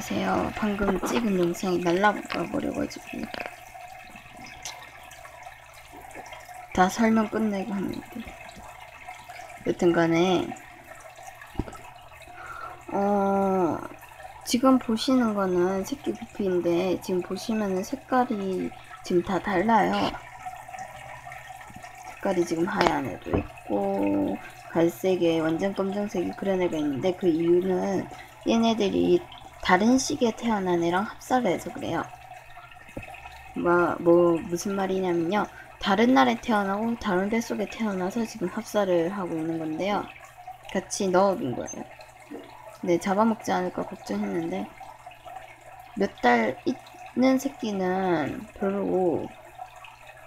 안녕하세요. 방금 찍은 영상이 날라가 버려가지고 다 설명 끝내고 합니다. 여튼간에 어 지금 보시는 거는 새끼 부피인데 지금 보시면은 색깔이 지금 다 달라요. 색깔이 지금 하얀 애도 있고 갈색에 완전 검정색이 그런 애가 있는데 그 이유는 얘네들이 다른 시기에 태어난 애랑 합사를 해서 그래요. 뭐, 뭐 무슨 말이냐면요. 다른 날에 태어나고 다른 배 속에 태어나서 지금 합사를 하고 있는 건데요. 같이 넣어둔 거예요. 네, 잡아먹지 않을까 걱정했는데 몇 달 있는 새끼는 별로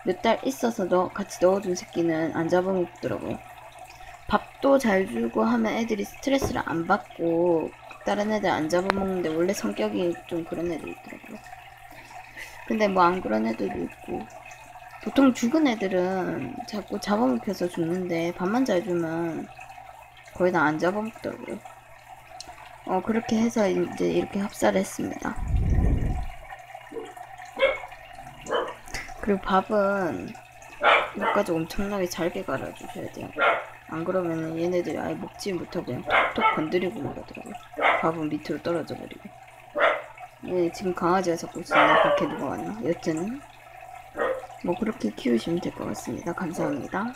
몇달 있어서 넣, 같이 넣어준 새끼는 안 잡아먹더라고요. 밥도 잘 주고 하면 애들이 스트레스를 안 받고 다른 애들 안 잡아먹는데 원래 성격이 좀 그런 애들 있더라고요. 근데 뭐 안 그런 애들도 있고 보통 죽은 애들은 자꾸 잡아먹혀서 죽는데 밥만 잘 주면 거의 다 안 잡아먹더라고요. 어 그렇게 해서 이제 이렇게 합사를 했습니다. 그리고 밥은 여기까지 엄청나게 잘게 갈아주셔야 돼요. 안 그러면 얘네들이 아예 먹지 못하고 그냥 톡톡 건드리고 그러더라고요. 밥은 밑으로 떨어져 버리고. 예, 지금 강아지가 자꾸 있는데 밖에 누가 왔나? 여튼 뭐 그렇게 키우시면 될 것 같습니다. 감사합니다.